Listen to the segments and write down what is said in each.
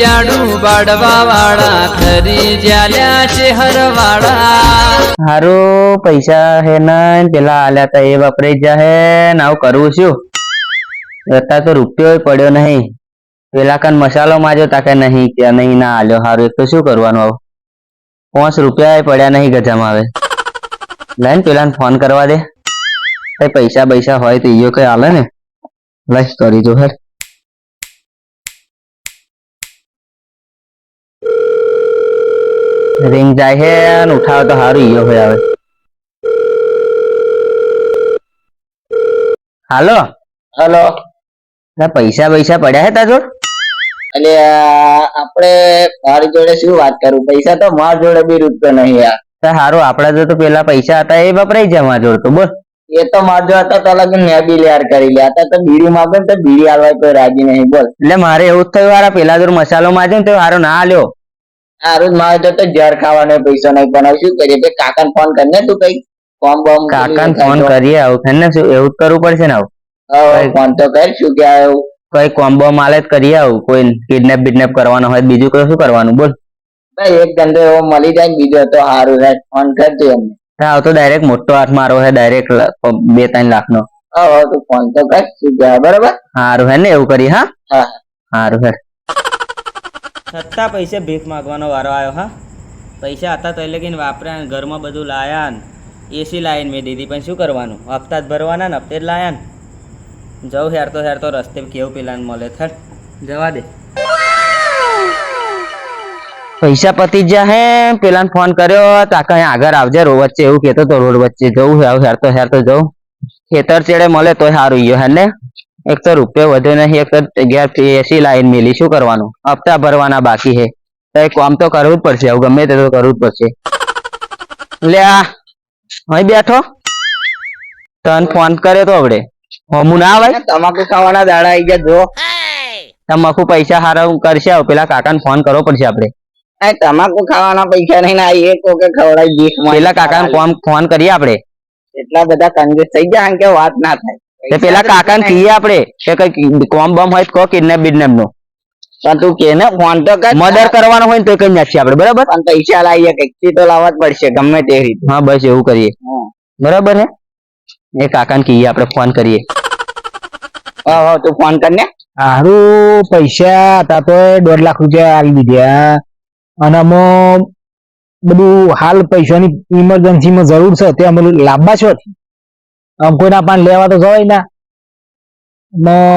જાડું બાળવા વાળા, ખરી જ્યાલ્યા છે હરવાળા હારું, પૈસા હે ને પેલા આલ્યા તા એ વપરાઈ જા હે, ને આવું કરવું શું અત્યારે તો રૂપિયો પડ્યો નહીં. પેલા કાન મસાલો માજો તાકે નહીં, કે નહીં, ના આલ્યો, હારું, એક તો શું કરવાનું આવું? પાંચ રૂપિયા પડ્યા નહીં ગજામાં આવે લઈને પેલા ફોન કરવા દે. પૈસા પૈસા હોય તો ઈયો કઈ હાલે ને? લઈ, કરી જો હેર રિંગ જાય હે અને ઉઠાવે તો સારું ઈયો હોય આવે. હાલો. હલો. ના પૈસા પૈસા પડ્યા હે તા જોડ? એટલે આપણે મારી જોડે શું વાત કરું? પૈસા તો માર જોડે બી રૂપિયો નહીં યાર. સારું આપડા જોડે તો પેલા પૈસા હતા એ વપરાઈ જાય મારા જોડે તો બોલ. એ તો માર જોડે હતા તો અલગ મેં બી લેર કરી લ્યા. હતા તો બીડી માંગે ને તો બીડી આલવા કોઈ રાજી નહીં બોલ. એટલે મારે એવું જ થયું હારા પેલા જોડે મસાલો માર્યો ને તો હારો ના આલ્યો. સારું મારે જોડે તો જર ખાવાનો પૈસો નહીં પણ શું કરીએ? કાકા કાકાને ફોન કરીને તું કઈ ફોર્મ બોમ કાકાને ફોન કરીએ આવું. છે ને શું એવું જ કરવું પડશે ને આવું? ફોન તો કર શું કે આવું કોઈ કોમ્બો માલે જ કરીએ આવું. કોઈ કિડનેપ બિડનેપ કરવાનો હોય બીજું કોઈ શું કરવાનું? બોલ. ભાઈ એક ધંધો એવો મળી જાય ને બીજો તો સારું રહે. ફોન કરજો એમને હા આવ તો ડાયરેક્ટ મોટો હાથ મારો હે ડાયરેક્ટ બે ત્રણ લાખ નો તું ફોન તો કર શું બરાબર? હારું હે ને એવું કરી હા? હા. સારું હે. છતાં પૈસે ભીખ માગવાનો વારો આવ્યો, હા? પૈસા હતા તો એટલે કે વાપર્યા ઘરમાં બધું લાયા ને. એસી લાવીને મેં દીધી, પણ શું કરવાનું? હપ્તા જ ભરવાના ને, હપ્તે જ લાયા ને. જવું હેરતો હેરતો રસ્તે કેવું પેલાને મળે થર જવા દે. પૈસા પતી જ્યા હે પેલા ફોન કર્યો તાકા અહીંયા આગળ આવજે, રોડ વચ્ચે એવું કેતો તો રોડ વચ્ચે જવું હે તો હેરતો હેરતો જવું ખેતર ચેડે મળે તોય સારું ઈયો, હે ને? એક તો રૂપિયો વધે નહીં એક તો ઘેર એસી લાઈન મેલી શું કરવાનું? હપ્તા ભરવાના બાકી છે. તો કામ તો કરવું જ પડશે આવું ગમે તે તો કરવું જ પડશે. લે આ અહીં બેઠો. તને ફોન કર્યો તો આપણે હમું ના આવે? તમાકુ ખાવાના દાડા આવી ગયા જો. તમાકુ પૈસા હારા કરશે પેલા કાકાને ફોન કરવો પડશે આપણે તમાકુ ખાવાના પૈસા નહીં ના એ કોકે ખવડાવી. પેલા કાકાને ફોન ફોન કરીએ આપણે એટલા બધા કંજૂસ થઈ ગયા કે વાત ના થાય. તે પેલા કાકાને કહીએ આપડે કે કઈ કોમ બમ હોય તો કહો કિડનેપ બિડનેપનું. પણ તું કે ને ફોન તો કર. મર્ડર કરવાનો હોય ને તો કઈ નાખીએ આપડે બરાબર? પણ પૈસા લાવીએ કંઈક. તો લાવવા જ પડશે ગમે તે રીતે. હા બસ એવું કરીએ. બરાબર હે? એ કાકાને કહીએ આપણે ફોન કરીએ. હા હા તું ફોન કર ને. હારું પૈસા હતા તો દોઢ લાખ રૂપિયા આવી દીધા. અને બધું હાલ પૈસાની ઇમરજન્સીમાં જરૂર છે તે અમે લાંબા છો? આમ કોઈના પાન લેવા તો જવાય ના.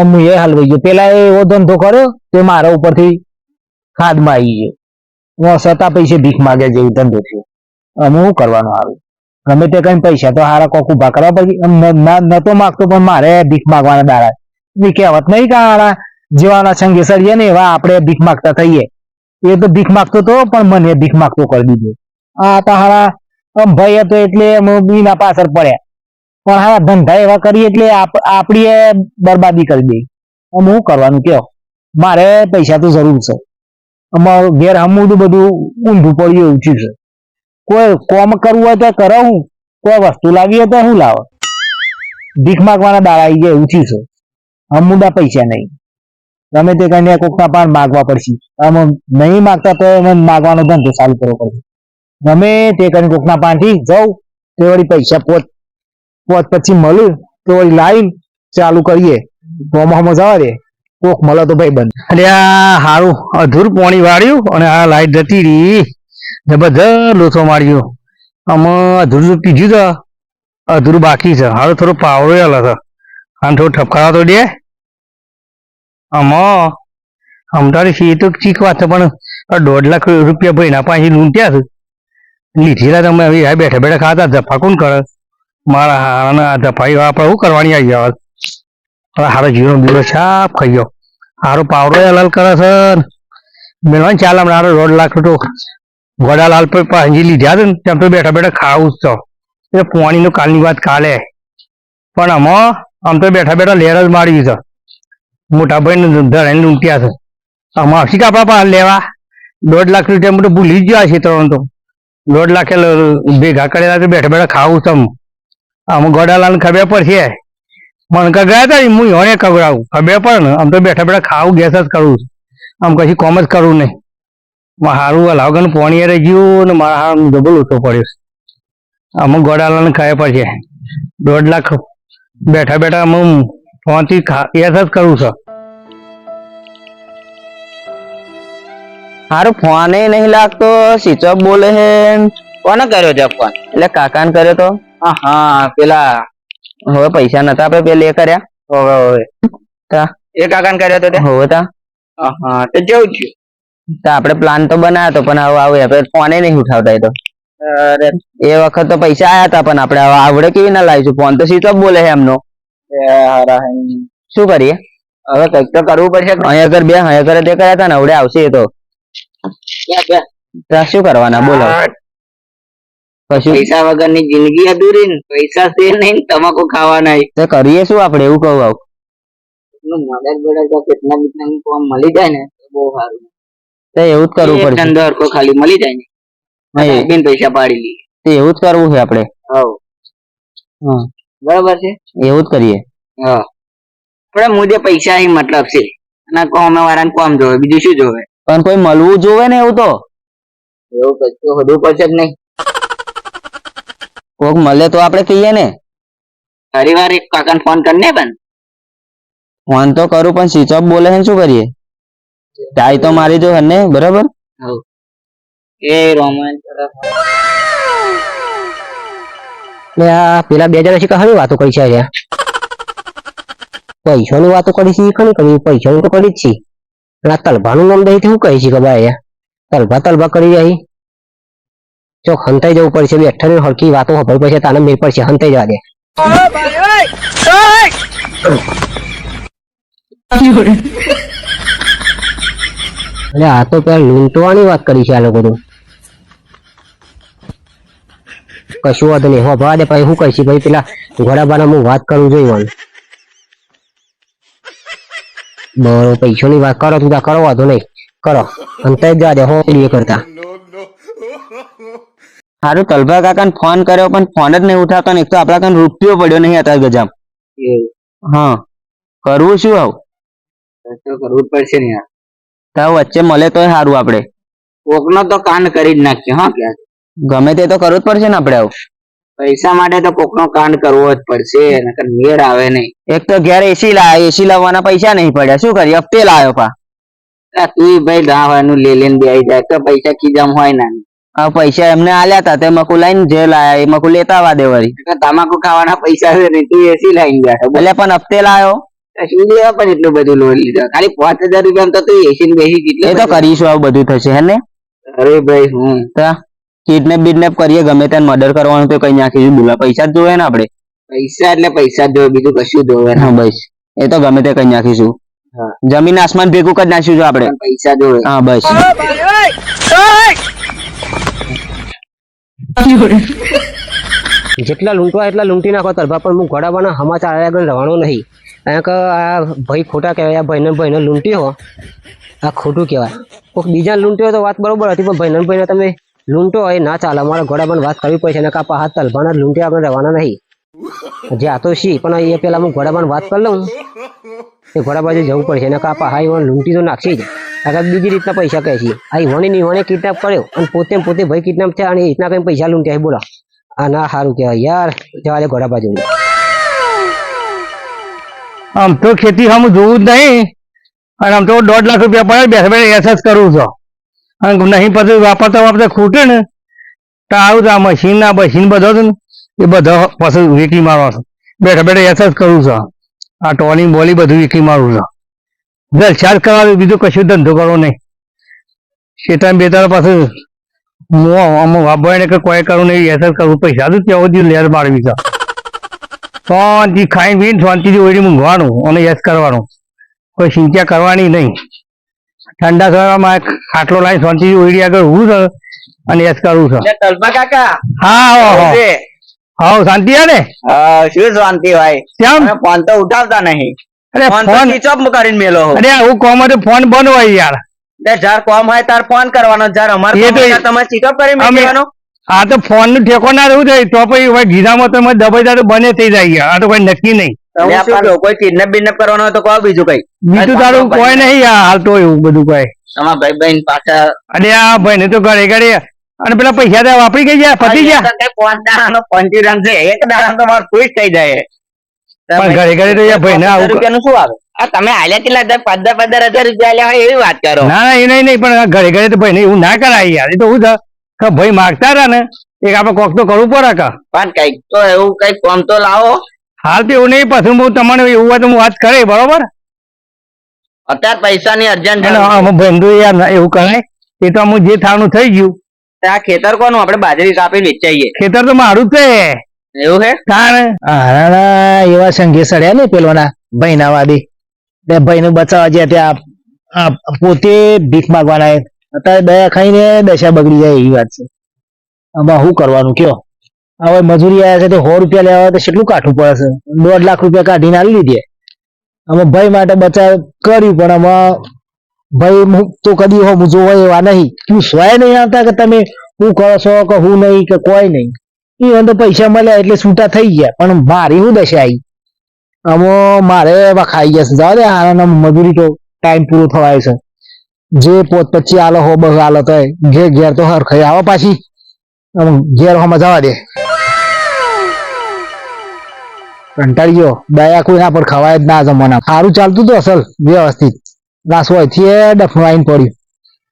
હું એ હાલ વહી ગયો. પેલા એવો ધંધો કર્યો તે મારા ઉપરથી ખાદમાં આવી ગયો. હું સતા પૈસે ભીખ માગે જેવું ધંધો થયો. અમે શું કરવાનું આવે ગમે તે કઈ પૈસા તો હારા કોક ઊભા કરવા પડી. ન- ન- નતો માગતો, પણ મારે ભીખ માગવાના દાડા એ કહેવત નહીં કાણા જેવાના સંગે સરીએ ને એવા આપણે ભીખ માગતા થઈએ. એ તો ભીખ માગતો તો, પણ મને ભીખ માગતો કરી દીધો. આ તો હારા ભાઈ હતો એટલે બીના પાછળ પડ્યા. પણ હા ધંધા એવા કરી એટલે આપ- આપણી બરબાદી કરી દે. અમે શું કરવાનું કયો? મારે પૈસા તો જરૂર છે. અમારું ઘેર હમું બધું ઊંધું પડ્યું થયું છે. કોઈ કોમ કરવું હોય તો કરો હું કોઈ વસ્તુ લાવી હોય તો હું લાવો. ભીખ માગવાના દાળ આવી જાય એવું છે. હમુદા પૈસા નહીં. ગમે તે કરીને કોકના પાન માગવા પડશે. અમે નહીં માગતા તો એને માગવાનો ધંધો ચાલુ કરવો પડશે. ગમે તે કરીને કોકના પાનથી જાઉં, તે વળી પૈસા પોત પોત પછી મળ્યું તો લાઈન ચાલુ કરીએ. ગોમાં જવા દે કોક મળે તો ભાઈ બંધ. અને આ હારું અધૂર પોણી વાળ્યું અને આ લાઈટ જતી રહી. જબરજસ્ત લોથો માર્યો. આમાં અધૂરું પીધું તો. અધૂરું બાકી છે. હવે થોડો પાવડો આલે છે આને થોડો ઠપકારા તો દે. આમાં અમદાવાદ સી તો ચીક વાત છે, પણ દોઢ લાખ રૂપિયા ભાઈ ના પાસે લૂંટ્યા છે. લીધેલા તમે હવે બેઠા બેઠા ખાતા જફા કોણ કરે. મારા હારાના આ જફાઈ આપણે શું કરવાની આવી ગયા હારો જીરો બીરો છાપ ખાઈ ગયો. હારો પાવડો હલાલ કરે છે. મેળવાની ચાલ હમણાં હારો દોઢ લાખ તો ગોડાલાલ પર પાંજી લીધા છે ને તેમ તો બેઠા બેઠા ખાવું જ તો. એ પોણીનું કાલની વાત કાલે. પણ આમાં, આમ તો બેઠા બેઠા લેર જ મારી છે મોટા ભાઈ ધરાઈને લૂંટ્યા છે. આમાં આવશે કે આપણા પાસે લેવા? દોઢ લાખ રૂપિયા મોટું ભૂલી જ ગયા છે ત્રણ તો. દોઢ લાખે ભેગા કરેલા તો બેઠા બેઠા ખાવું છે આમ ગોડા ગોડાલાલ ખબર પડશે મને કા ગયા હતા હું યોને કવડાવું ખબર પડે ને, આમ તો બેઠા બેઠા ખાવું, ગેસ જ કરું આમ કશું કોમ જ કરવું નહીં. માં હારું લાવગન પોણી રહી ગયું ને મારા હાર ડબલ ઓછો પડ્યો અમુક ગોડાલાને ખાય પડશે દોઢ લાખ બેઠા બેઠા અમુક ફોનથી એસ જ કરું છું. હારું, ફોન નહીં લાગતો, સ્વિચ ઓફ બોલે હે કોને કર્યો છે ફોન? એટલે કાકાને કર્યો તો? હા પેલા હવે પૈસા નતા આપે પેલે એ કર્યા. હવે હોવે. તા. એ કાકાને કર્યો તો તે? હવે તા. હા તો જેવું થયું? તો આપણે પ્લાન તો બનાવ્યો હતો પણ હવે આવું આપણે ફોને નહીં ઉઠાવતા એ તો. એ વખત તો પૈસા આયા હતા પણ આપણે હવે આવડે કેવી ના લાવીશું ફોન તો ઓફ બોલે છે એમનો. શું કરીએ? હવે કંઈક તો કરવું પડશે અહીંયા કર બે અહીંયા કરે તે કર્યા હતા ને આવડે આવશે એ તો. તો શું કરવાના? બોલો. કશું? પૈસા વગરની જિંદગી અધૂરી ને પૈસા છે નહીં તમાકુ ખાવાના તો કરીએ શું આપણે એવું કહું આવું? મદદ બદદ તો કેટલા કોમ મળી જાય ને બહુ સારું. તો એવું જ કરવું પડશે. ધંધો હરખો ખાલી મળી જાય ને પૈસા પાડી લઈએ. તો એવું જ કરવું છે આપણે. હવ. હા. બરાબર છે? એવું જ કરીએ. હા. આપણે મુદ્દે પૈસા ही મતલબ છે અને કોમે વાળાને કોમ જોવે બીજું શું જોવે? પણ કોઈ મળવું જોવે ને એવું તો? એવું કશું હોદવું પડશે જ નહીં. કોક મળે તો આપણે કહીએ ને. ફરી વાર એક કાકાને ફોન કરને બન ફોન તો કરું પણ સ્વિચ ઓફ બોલે છે ને શું કરીએ? ટાઈ તો મારી જો હને બરાબર? એ રોમન એટલે આ પેલા બે જણા શીખા હવે વાતો કરી છે અહીંયા પૈસાની વાતો કરી છે ખરી કરી? પૈસાની તો કરી જ છે. આ તલભાનું નામ દઈ શું કહી છે કે ભાઈ તલભા તલભા કરી જાય ચોક હંતાઈ જવું પડશે બેઠા ને હળકી વાતો ખબર પડશે, તાને મેળ પડશે, હંતાઈ જવા દે. એટલે આ તો પેલા લૂંટવાની વાત કરી છે આ લોકો કશું વાંધો નહીં હો ભવા દે, પછી શું કહીશ ભાઈ પેલા ઘોડાબાના હું વાત કરું જોઈ બરો, પૈસાની વાત કરો, તું કરો, વાંધો નહીં. કરો અંતે જ જવા દે, હો કરતા. સારું તલભા કાકાને ફોન કર્યો પણ ફોન જ નહીં ઉઠાવતો ને એક તો આપણા કાન રૂપિયો પડ્યો નહીં અત્યારે ગજામ. હા કરવું શું આવું? કરવું પડશે ને યાર. તો વચ્ચે મળે તોય સારું આપણે કોકનો તો કાંડ કરી જ નાખ્યો હા ક્યાં? ગમે તે તો કરવું જ પડશે ને આપણે આવું. પૈસા માટે તો કોકનો કાંડ કરવો જ પડશે નકર મેળ આવે નહીં. એક તો ઘેર એસી લાયા એસી લાવવાના પૈસા નહીં પડ્યા. શું કરી હપ્તે લાવ્યો પા. તું ભાઈ ગાવાનું લે લઈને બેસી જાય. તો પૈસા ખીજામ હોય ના આ પૈસા એમને આલ્યા હતા તે મકુ લઈને જે લાયા એ મકુ લેતા આવા દે વળી તમાકુ ખાવાના પૈસા છે ને તું એસી લાઈન ગયા એટલે પણ હપ્તે લાયો. શું લેવા પણ એટલું બધું લોન લીધો ખાલી પાંચ હજાર રૂપિયા તો તું એસી ને બેસી એ તો કરીશું આવું બધું થશે હે ને? અરે ભાઈ હું. કિડનેપ બિડનેપ કરીએ ગમે ત્યાં મર્ડર કરવાનું તો કઈ નાખીશું બોલા પૈસા જ જોવે ને આપણે. પૈસા એટલે પૈસા જ જોવે બીજું કશું જોવે હા બસ. એ તો ગમે તે કઈ નાખીશું. જમીન આસમાન ભેગું કરી નાખીશું આપણે. પૈસા જોવે. હા બસ. જેટલા લૂંટવા એટલા લૂંટી નાખો તરફા પણ હું ઘડાવાના સમાચાર આગળ રહેવાનો નહીં. કારણ કે આ ભાઈ ખોટા કહેવાય, આ ભાઈને ભાઈને લૂંટી હો. આ ખોટું કહેવાય. કોઈક બીજાને લૂંટ્યો તો વાત બરોબર હતી, પણ ભાઈને ભાઈને તમે લૂંટો હોય ના ચાલે. અમારે ઘોડાબાને વાત કરવી પડશે ને કાપા હાથ તલભાના લૂંટી આપણે રહેવાના નહીં. જે આ તો શી? પણ એ પેલા હું ઘોડાબાને વાત કરી લઉં. એ ઘોડા બાજુ જવું પડશે. એને કાપા હા ઈવન લૂંટી તો નાખશે જ. આગળ બીજી રીતના પૈસા કહે છે. આ વણી ની વણે કિડનેપ કર્યો. અને પોતે પોતે ભાઈ કિડનેપ થયા અને એ કઈ પૈસા લૂંટ્યા બોલો. આ ના સારું કહેવાય. યાર, જવા દે ઘોડા બાજુ આમ તો ખેતી સામે જોવું જ નહીં. અને આમ તો દોઢ લાખ રૂપિયા પડે, બેસે બેસે એસેસ કરું છું. અને નહીં પછી વાપરતા વાપરતા ખૂટે ને. તો આવું તો આ મશીન ના મશીન બધો ને. એ બધા પછી વીકી મારવા છે. બેઠા બેઠા એસએસ કરું છું. આ ટોલી બોલી બધું વીકી મારું છું. જલચાર કરવા બીજું કશું ધંધો કરવો નહીં. શેતાન બેતાર પાછું મો અમુક વાપવાય ને કે કોઈ કરું નહીં એસએસ કરું. પૈસા તો ત્યાં સુધી લેર મારવી છે. શાંતિ ખાઈ પીને શાંતિથી ઓળી મૂંઘવાનું અને યસ કરવાનું. કોઈ સિંચા કરવાની નહીં. ઠંડા એક ખાટલો લાવી શાંતિથી ઓળી આગળ હું છે અને યસ કરવું છે. કાકા? હા હો શાંતિ હે ને? શું શાંતિ ભાઈ? કેમ ફોન તો ઉઠાવતા નહીં. અરે ફોન તો સ્વિચ ઓફ કરીને મેલો અરે હું કોમ તો ફોન બંધ હોય યાર. એટલે જાર કોમ હોય તાર ફોન કરવાનો જાર અમારે તમે તો- ઓફ કરી અમે- મેળવાનો. આ તો ફોનનું ઠેકો ના રહેવું થાય તો પછી હવે ગીધામાં તમે દબાઈ જાય તો બને થઈ જાય યાર. આ તો કોઈ નક્કી નહીં. કોઈ કિડનેપ બિડનેપ કરવાનો હોય તો કહો બીજું કઈ. બીજું તારું કોઈ નહીં હાલ તો એવું બધું કઈ. તમારા ભાઈ બહેન પાછા અરે આ ભાઈ ને તો ઘરે ઘરે અને પેલા પૈસા તો વાપરી ગઈ ગયા પતી ગયા? પાંચ દાડાનો પંચીરન છે એક દાડા તો મારો ખુશ થઈ જાય. પણ ઘરે ઘરે તો યાર ભાઈને આવું રૂપિયાનું શું આવે? આ તમે આલ્યા કેટલા હજાર પંદર પંદર હજાર રૂપિયા આલ્યા હોય એવી વાત કરો. ના ના એ નહીં નહીં પણ ઘરે ઘરે તો ભાઈ એવું ના કરાય યાર. એ તો હું કે ભાઈ માગતા હતા ને એક આપણે કોક તો કરવું પડે કા. પણ કંઈક તો એવું કંઈક કોમ તો લાવો. હાલ તો એવું નહીં પાછું હું તમને એવું હોય તો હું વાત કરે બરોબર? અત્યારે પૈસાની અર્જન્ટ બંધુ ભાઈ યાર ના એવું કરાય. એ તો અમુક જે થવાનું થઈ ગયું આ ખેતર કોનું? આપણે બાજરી કાપી વેચાઈએ. ખેતર તો મારું જ છે. એવું હે કારણ હારાના એવા સંઘે સડ્યા ને પેલોના ભાઈના વાદી તે ભાઈને બચાવવા જ્યાં ત્યાં આ પોતે ભીખ માગવાના અત્યારે દયા ખાઈને દશા બગડી જાય એવી વાત છે. આમાં શું કરવાનું કયો? હવે મજૂરી આવ્યા છે તો સો રૂપિયા લેવા હોય તો કેટલું કાઠું પડે છે? દોઢ લાખ રૂપિયા કાઢીને આવી દીધે અમે ભાઈ માટે બચાવ કર્યું પણ આમાં ભાઈ, હું તો કદી હો હું જોવા એવા નહીં. તું સ્વય નહીં આવતા કે તમે હું કરો છો કે હું નહીં કે કોઈ નહીં? એ વાંધો પૈસા મળ્યા એટલે છૂટા થઈ ગયા. પણ મારી શું દશા આવી આમો મારે ખાઈ ગયા છે. જવા દે હારાના મજૂરી તો ટાઈમ પૂરો થવાય છે. જે પોત પચી આલો હો, બસ આલો તો ઘેર ઘેર તો હરખાઈ આવો પાછી. ઘેર હોમાં જવા દે. કંટાળી ગયો. દયા કોઈ ના પર ખવાય જ ના જમવાના. સારું ચાલતું હતું અસલ વ્યવસ્થિત. લાસ હોયથી ડફનું આવીને પડ્યું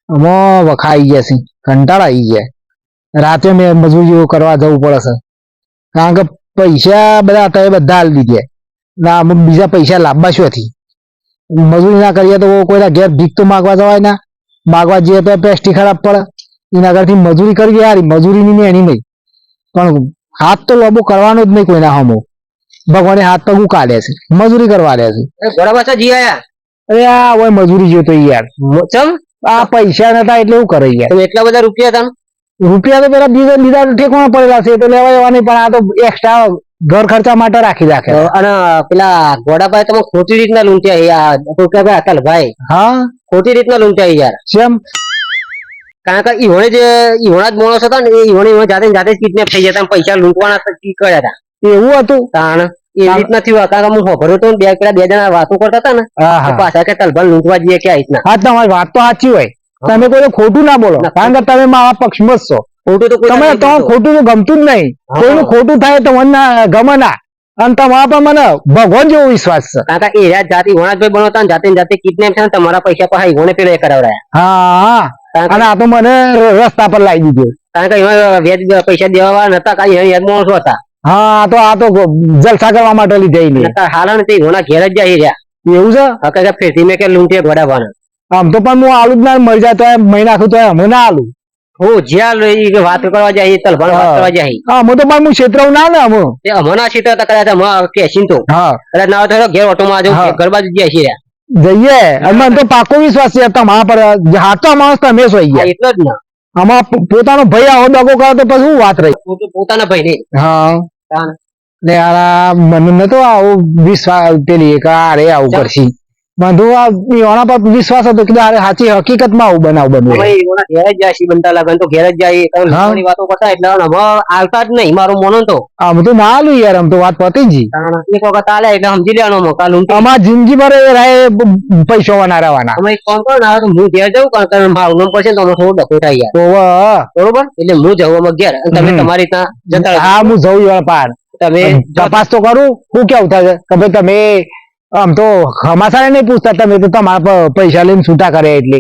આમાં વખાઈ ગયા છે, કંટાળા આવી ગયા. રાતે મેં મજૂરીઓ કરવા જવું પડે કારણ કે પૈસા બધા હતા બધા હાલ દીધા. ના અમુક બીજા પૈસા લાવવા શોથી મજૂરી ના કરીએ તો કોઈના ઘેર ભીખ તો માગવા જવાય ના. માગવા જઈએ તો પેસ્ટી ખરાબ પડે. એના કરતી મજૂરી કરી યાર મજૂરીની ને એની નહીં. પણ હાથ તો લોબો કરવાનો જ નહીં કોઈના હમો. ભગવાને હાથ પગ ઉકાળે છે, મજૂરી કરવા દે છે. બરાબર જી આયા. અરે આ હોય મજૂરી જોતો યાર. ચમ? આ પૈસા નતા એટલે એવું કરે યાર. એટલા બધા રૂપિયા હતા રૂપિયા તો પેલા બીજા બીજા ઠેકવાના પડેલા છે તો લેવા જવાની પણ આ તો એક્સ્ટ્રા ઘર ખર્ચા માટે રાખી રાખે. અને પેલા ઘોડાભાઈ તમે ખોટી રીતના લૂંટ્યા યાર. ભાઈ. અકલભાઈ હા? ખોટી રીતના લૂંટ્યા યાર. કેમ કારણ કે ઈહોણે જે ઈહોણા જ માણસ હતા ને એ ઈવોને જાતે જાતે જ કિડનેપ થઈ જતા પૈસા લૂંટવાના કર્યા હતા. એવું હતું? તાણ. એવી રીતના થયું. કારણ હું ખબર હતો બે પેલા બે જણા વાતો કરતા હતા ને પાછા કે લૂંટવા જઈએ કે આ રીતના. હા તમારી વાત તો સાચી હોય. તમે કોઈ ખોટું ના બોલો. કારણ કે તમે મારા પક્ષમાં જ છો. ખોટું તો તમે તો ખોટું તો ગમતું જ નહીં. કોઈનું ખોટું થાય તો મને ગમે ના. અને તમારા પર મને ભગવાન જેવો વિશ્વાસ છે. કારણ કે એ રહ્યા જાતે ઈવોના જ ભાઈ બનવતા ને જાતે જાતે કિડનેપ છે ને તમારા પૈસા પાછા ઈવોને પેલો એ કરાવડાયા. હા અને આ તો મને રસ્તા પર લાવી દીધો. કારણ કે એમાં વ્યાજ પૈસા દેવા નતા કાંઈ યાદ માણસો હતા. હા તો આ તો જલસા કરવા માટે લીધા. નકર હાલ ને તે ઘેર જ જઈ રહ્યા એવું છે? હકીકત ફેરથી મેં કે લૂંટે ઘોડાભાને આમ તો પણ હું આલુ જ ના મરી જાય તો મહિના નાખું તો અમે ના આલુ. હું જ્યાં લઈ કે વાત કરવા જાય તલભાન વાત. કરવા જાય. હા હું તો પણ હું ક્ષેત્ર ના ને અમે તે અમોના સીટ હતા કદાચ અમા કેસીન તો. હા. કદાચ ના હોય ઘેર ઓટો માં આજો ઘર બાજુ જાય છે. જઈએ. અને તો પાકો વિશ્વાસ છે તમારા પર. હાચો માણસ તમે સોઈ ગયા એટલો જ ના. આમાં પોતાનો ભાઈ આવો દગો કરે તો પછી શું વાત રહી. પોતાના ભાઈ નહીં હા. ને આ મને નતો આવું વિશ્વાસ પેલી કે અરે આવું. કરશી મને તો આ એના પર વિશ્વાસ હતો કે અરે સાચી હકીકતમાં આવું બનાવ અમે એમના ઘેર જ જાય બનતા લગન તો ઘેર જ જાય. વાતો કરતા એટલે હવે આવતા જ નહીં મારો મોનો તો. આમ તો ના આલું યાર આમ તો વાત પતી જી. એક વખત આલે એટલે સમજી લેવાનો મોકા લૂંટી. અમાર જિંદગી ભર રાય પૈસો વાના રહેવાના. તમે કોણ કરો ના તો હું ઘેર જાઉં કારણ કે ભાવ નો પડશે તો અમે થોડું થાય યાર. તો બરોબર? એટલે હું જાઉં અમે ઘેર તમે તમારી ત્યાં જતા. હા હું જઉં યાર પાર. તમે તપાસ તો કરું હું કેવું થાય કે ભાઈ તમે આમ તો હમાસાને નહીં પૂછતા તમે તો તમારા પૈસા લઈને છૂટા કરે એટલે.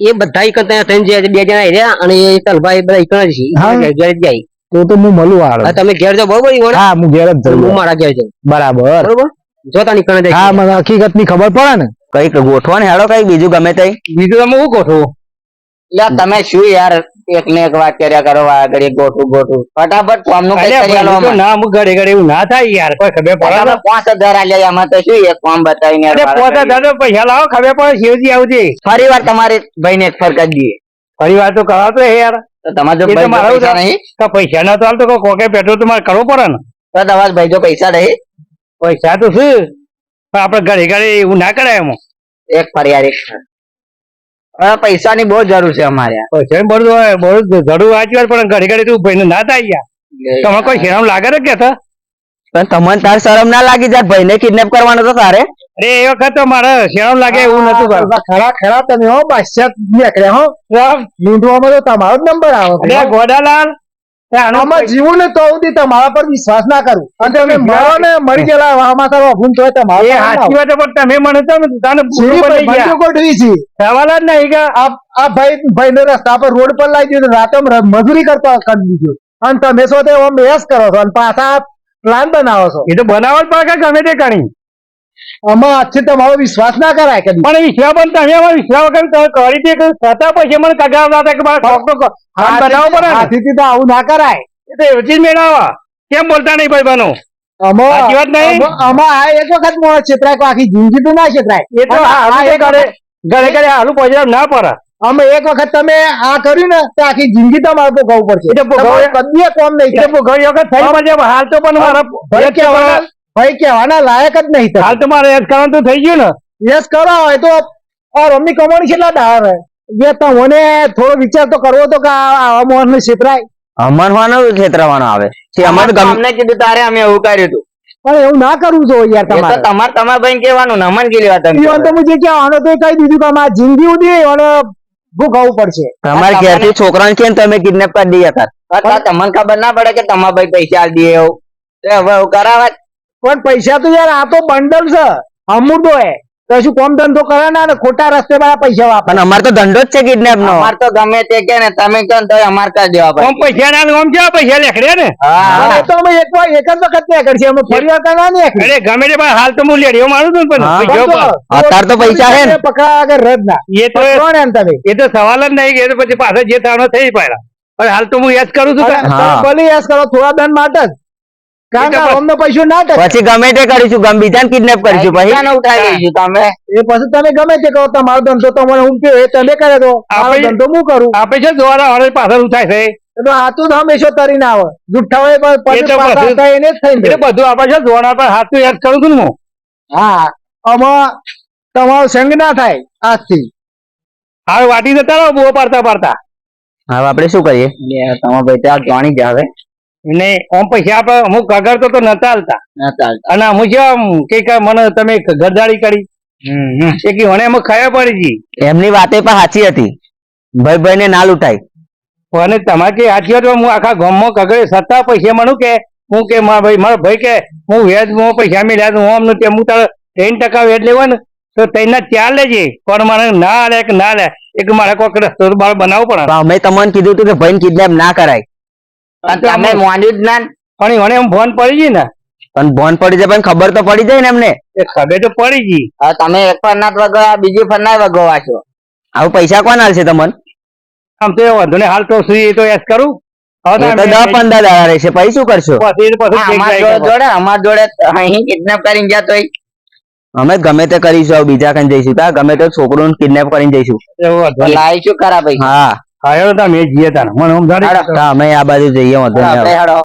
એ બધા એક ત્રણ જે બે જણા રહ્યા અને એ તલભાઈ બધા એક જ છે. ઘેર જાય. તો તો હું મળું હવે તમે ઘેર જાવ બરોબર? હા હું ઘેર જ તો હું મારા ઘેર જાઉં. બરાબર. બરોબર? જોતા નીકળે હા મને હકીકતની ખબર પડે ને. કંઈક ગોઠવા ને હેડો કઈ બીજું ગમે તઈ. બીજું તમે હું ગોઠવો? એટલે તમે શું યાર? એક ને એક વાત કર્યા કરો આગળ ગોઠું ગોઠું ફટાફટ ફોર્મનું કરી ના અમુક ઘડી ઘડી એવું ના થાય યાર. કોઈ ખબર પડે પાંચ હજાર આલ્યા એમાં તો શું એક ફોર્મ બતાવીને પોતે ઘરે. પૈસા લાવો ખબર પડે શિવજી આવજે. ફરી વાર તમારે ભાઈ ને ફરક જ દઈએ ફરી વાર તો કરાવતો હે યાર. પૈસા ના તો હાલ તો કોકે પેટ્રોલ તમારે મારે કરવો પડે ને. તો તમારા ભાઈ જો પૈસા નહીં? પૈસા તો શું? પણ આપડે ઘડી ઘડી એવું ના કરાય એમ. એક ફરિયાદ એક પૈસાની બહુ જરૂર છે અમારે. જરૂર વાંચી પણ ઘડી ઘડી તું ભાઈ ના થાય તમારે કોઈ શરમ લાગે ને કે પણ તમને તાર શરમ ના લાગી જાય? ભાઈ ને કિડનેપ કરવાનો તો તારે. અરે એ વખત તો મારે શરમ લાગે એવું નતું ખરા ખરા તમે હો બાદશાહ નીકળ્યા હો. લૂંટવામાં તો તમારો જ નંબર આવે. ગોડાલાલ આમાં જીવું ને તો સુધી તમારા પર વિશ્વાસ ના કરું. અને તમે મરો ને મરી ગયેલા આમાં તારો અભૂન તો તમારો સાચી વાત પણ તમે મને તો ને તને ભૂલો ગોઠવી છે. સવાલ જ નહીં કે આ આ ભાઈ ભાઈ રસ્તા પર રોડ પર લાવી દીધું રાતે મજૂરી કરતો કરી દીધું. અને તમે શું તે આમ એસ કરો છો અને પાછા પ્લાન બનાવો છો. એ તો બનાવો જ પણ કઈ ગમે તે કરી. આમાં આજથી તમારો વિશ્વાસ ના કરાય કે પણ વિશ્વા પણ તમે અમારા વિશ્વા વગર કરી દે કે થતા પછી મને કગાવતા હતા કે મારા તો હાથ બનાવો પડે હાથીથી તો આવું ના કરાય. એ તો એવથી જ મેળવવા કેમ બોલતા નહીં ભાઈ બનો આમાં એક વખત મોડો છેતરાય આખી જિંદગી તો ના છેતરાય. એ તો આ હાલું એક ઘરે ઘરે ઘરે હાલું પછી ના પડે. અમે એક વખત તમે આ કર્યું ને તો આખી જિંદગી તમારે ભોગવવું પડશે. કોમ નહીં ઘણી વખત થઈ હાલ તો પણ મારા ભાઈ કહેવાના લાયક જ નહીં હાલ તમારે યસ કરવાનું તો થઈ ગયું ને. યસ કરો હોય તો ઓર અમની કમાણી કેટલા ડાર હે. જે તમને થોડો વિચાર તો કરવો તો કે આ- મોહન છેતરાય. અમરવાનો છેતરાવાનો આવે. છે અમારે અમને કીધું તારે અમે એવું કર્યું હતું. પણ એવું ના કરવું જોઈએ યાર તમારે તમારે. તમારે તમારા ભાઈ કહેવાનું ને અમન કેવી વાત ઈવન તો હું જે કહેવાનો તો એ કહી દીધું કે અમારે જિંદગી ઉડી અને ભોગવવું પડશે. તમારે ઘેરથી છોકરાને છે ને તમે કિડનેપ કરી દીધા તાર તમને ખબર ના પડે કે તમારા ભાઈ પૈસા આલી દે એવું. હવે એવું કરાવે. પણ પૈસા તો યાર આ તો બંડલ છે. અમૂર્દો હે કશું કોમ ધંધો કરે ના ને ખોટા રસ્તે વાળા પૈસા વાપરે. પણ અમારે તો ધંધો જ છે કિડનેપ નો. અમારે તો ગમે તે કે ને તમે કહો તો અમારે કઈ દેવા પડે. પૈસા ના ઓમ કેવા પૈસા લેખડે ને? હા. તો અમે એક વાર એક જ વખત ને કરશે અમે ફરી વાર ના ને અરે ગમે તે પણ હાલ તો હું લેડીઓ માનું છું. પણ અત્યારે તો પૈસા છે ને. પકડા આગળ રદ ના. એ તો કોણ ને એમ તમે? એ તો સવાલ જ નહીં કે પછી પાછા જે થવાનો થઈ પડ્યા. પણ હાલ તો હું યસ કરું છું ભલે યસ કરો થોડા દન માટે જ. પછી ગમે તે કરીશું ગમે બીજાને કિડનેપ કરીશું પછી ઉઠાવી લઈશું તમે. એ પછી તમે ગમે તે કહો તમારો ધંધો તમારે હું કે એ તમે કરે તો. મારો ધંધો હું કરું. આપણે છે દ્વારા હવે પાછળ ઉઠાય છે તો હાથું તો હંમેશા તરીને આવે જુઠ્ઠા હોય પણ એ પછી તો પાછા બધું- થાય એને જ થઈને એટલે બધું આપણે છે જોવાના પર હાથ તો યસ કરું છું હું. હા આમાં તમારો સંગ ના થાય આજથી. હવે વાટી જતા રહો બહુ પાડતા પાડતા. હવે આપણે શું કરીએ? તમારા ભાઈ ત્યાં જાણી જ આવે ને આમ પૈસા આપણે અમુક કગર તો નતા હાલતા ચાલતા. અને અમુક આમ કે મને તમે ગરદાળી કરી. એ કે મને એમાં ખાયા પડી ગઈ એમની વાતે પણ સાચી હતી. ભાઈ ભાઈ ને ના લૂંટાય. અને તમારે કે સાચી વાત હું આખા ગામમાં કગરે સત્તા પૈસા મને કે હું કે મારા ભાઈ મારો ભાઈ કે હું વેજ હું પૈસા મેળ્યા તો હું આમનું નથી હું તારે ત્રણ ટકા વેજ લેવા ને તો ત્રણ ચાર લેજે. પણ મારે ના લે કે ના લે. એક મારે કોઈક રસ્તો બાળ બનાવવો પડે. અમે તમને કીધું હતું કે ભાઈ કિડનેપ ના કરાય. તમે માન્યું જ ના. પણ મને એમ ફોન પડી ગઈ ને. પણ ફોન પડી જાય પણ ખબર તો પડી જાય ને એમને. ખબર તો પડી ગઈ. હવે તમે એક પર ના વગોવા બીજી પર ના વગોવા છો આવું પૈસા કોણ હાલશે તમને? આમ તો વાંધો ને હાલ તો સુઈ તો એસ કરું. અમે ગમે તે કરીશું બીજા કઈ જઈશું. તા ગમે તે છોકરો કિડનેપ કરીને જઈશું. લાવીશું ખરા પૈસા. હા. હા એવો તમે જઈએ તાને મને આમ જાણી તા અમે આ બાજુ જઈએ વાંધો નહીં. હેડો.